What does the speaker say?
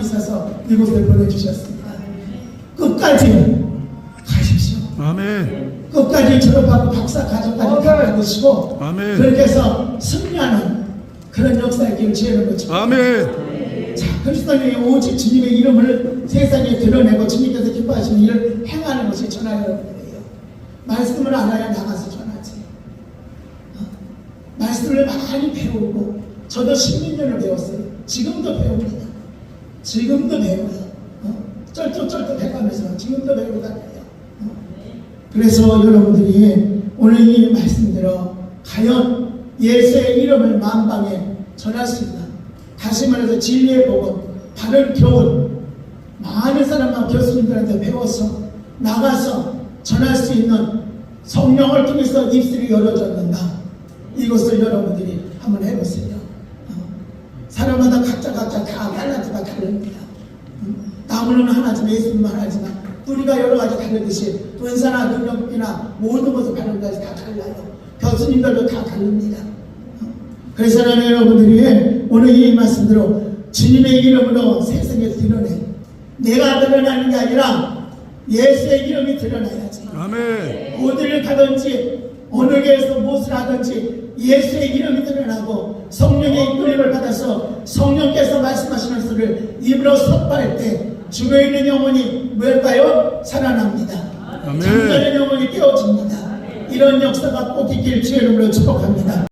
있어서 이곳에 보내주셨습니다. 끝까지 가십시오. 아멘. 끝까지 졸업하고 박사 과정까지 다 받으시고 아멘. 그렇게 해서 승리하는 그런 역사의 길을 지혜는 거죠. 아멘. 자, 그리스도인이 오직 주님의 이름을 세상에 드러내고 주님께서 기뻐하시는 일을 행하는 것이 전하 여러분들이에요. 말씀을 알아야 나가서 전하지. 어? 말씀을 많이 배우고 저도 16년을 배웠어요. 지금도 배웁니다. 지금도 배워요. 어? 쩔뚝쩔뚝 해가면서 지금도 배우고 다녀요. 어? 그래서 여러분들이 오늘 이 말씀대로 과연 예수의 이름을 만방에 전할 수 있나? 다시 말해서 진리의 복음, 바른 교훈, 많은 사람과 교수님들한테 배워서 나가서 전할 수 있는 성령을 통해서 입술이 열어졌는다. 이것을 여러분들이 한번 해보세요. 어. 사람마다 각자 각자 다 달라지가 다 나무는 하나지만 예수님은 하나지만 뿌리가 여러 가지 다르듯이 은사나 능력이나 모든 것을 다른 것이 다 달라요. 교수님들도 다 다릅니다. 어? 그래서 나는 여러분들이 오늘 이 말씀대로 주님의 이름으로 세상에 드러내 내가 드러나는 게 아니라 예수의 이름이 드러나야지. 아멘. 어디를 가든지 어느 교회에서 무엇을 하든지 예수의 이름이 드러나고 성령의 이끌림을 받아서 성령께서 말씀하시는 소리를 입으로 선포할 때 죽어 있는 영혼이 뭘까요? 살아납니다. 잠자는 영혼이 깨어집니다. 이런 역사가 꼭 있길 주의 이름으로 축복합니다.